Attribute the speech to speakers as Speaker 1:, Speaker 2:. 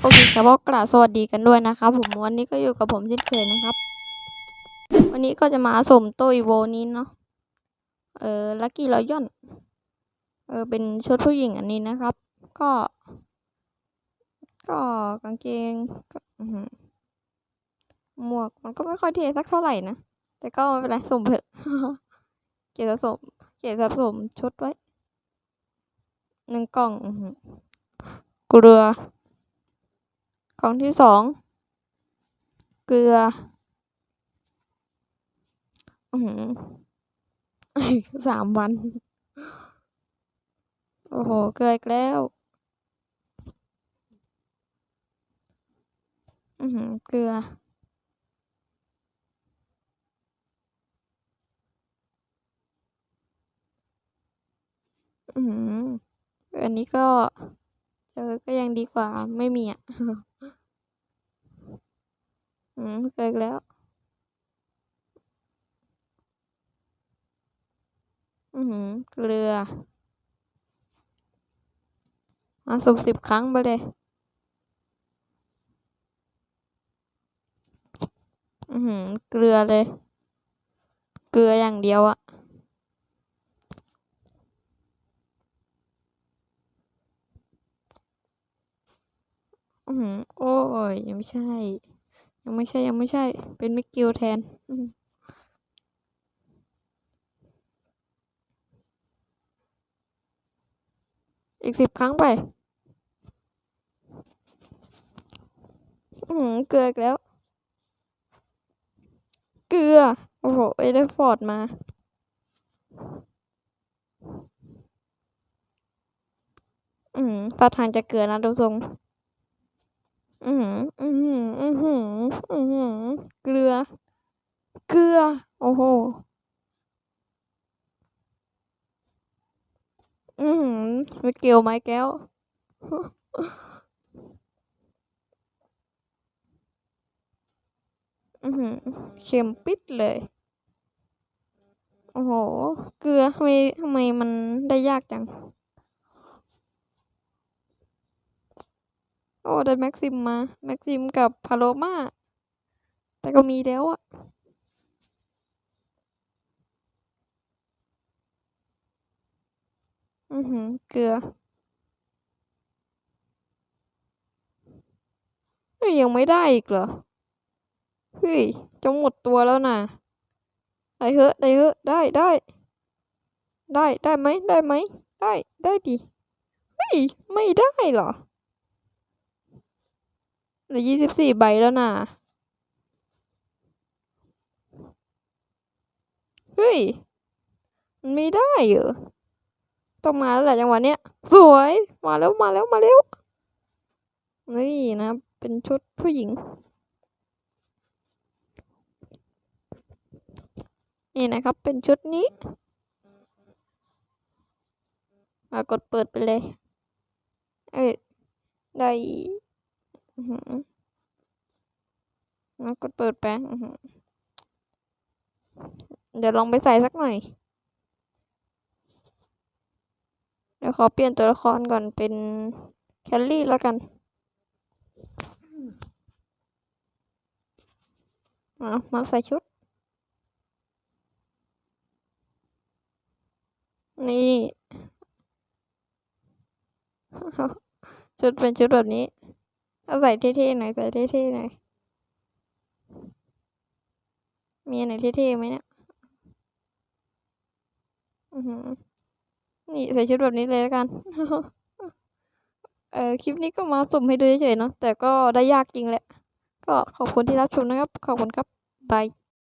Speaker 1: โอเคครับก็กราบสวัสดีกันด้วยนะครับผมวันนี้ก็อยู่กับผมเช่นเคยนะครับ วันนี้ก็จะมาสมโตยโวนี้เนาะเออลักกี้รอยอนเออเป็นชุดผู้หญิงอันนี้นะครับ ก็ ก็กางเกงก็หมวกมันก็ไม่ค่อยเท่สักเท่าไหร่นะแต่ก็ไม่เป็นไรสมเถอะเกียรติสมเกียรติสมชุดไว้หนึ่งกล่องเกลือ กล่องที่สองเกลืออือหือสามวัน โอ้โห เกลืออีกแล้ว อือหือเกลืออือหืออันนี้ก็ เจอก็ยังดีกว่าไม่มีอะ อืมเกลืออีกแล้ว อือหือเกลือมาสุ่มสิบครั้งไปเลย อือหือเกลือเลย เกลืออย่างเดียวอะอือหือโอ้ยยังไม่ใช่ ยังไม่ใช่ยังไม่ใช่ เป็นมิกกิวแทนอีกสิบครั้งไปอือหือเกลืออีกแล้ว เกลือ โอ้โหเอเดฟอร์ดมา อืมตาทางจะเกลือนะดูทรง อือหืออือหืออือหืออือหือเกลือ เกลือ โอ้โห อือหือไม่เกี่ยวไม้แก้วอือหือเค็มปิดเลย โอ้โห เกลือทำไมทำไมมันได้ยากจัง โอ้ ได้แม็กซิมมา แม็กซิมกับพาโลมา แต่ก็มีแล้วอะอือหือ เกลือ ยังไม่ได้อีกเหรอ เฮ้ย จะหมดตัวแล้วนะได้เหอะได้เหอะได้ได้ ได้ได้ไหมได้ไหมได้ได้ดิ เฮ้ย ไม่ได้เหรอ ลือยี่สิบสี่ใบแล้วนะเฮ้ย มันไม่ได้เหรอต้องมาแล้วแหละจังหวะเนี้ย สวย มาแล้วมาแล้วมาแล้วนี่นะ เป็นชุดผู้หญิง นี่นะครับเป็นชุดนี้มากดเปิดไปเลย เอ้ยได้ อือหือกดเปิดไปอือหือเดี๋ยวลองไปใส่สักหน่อย เดี๋ยวขอเปลี่ยนตัวละครก่อนเป็นแคลรี่แล้วกันเอมาใส่ชุด นี่ ชุดเป็นชุดแบบนี้ เอาใส่เท่ๆหน่อยใส่เท่ๆหน่อย มีอะไรเท่ๆไหมเนี่ยอือนี่ใส่ชุดแบบนี้เลยแล้วกัน เออคลิปนี้ก็มาสุ่มให้ดูเฉยๆเนาะแต่ก็ได้ยากจริงแหละ ก็ขอบคุณที่รับชมนะครับ ขอบคุณครับ บาย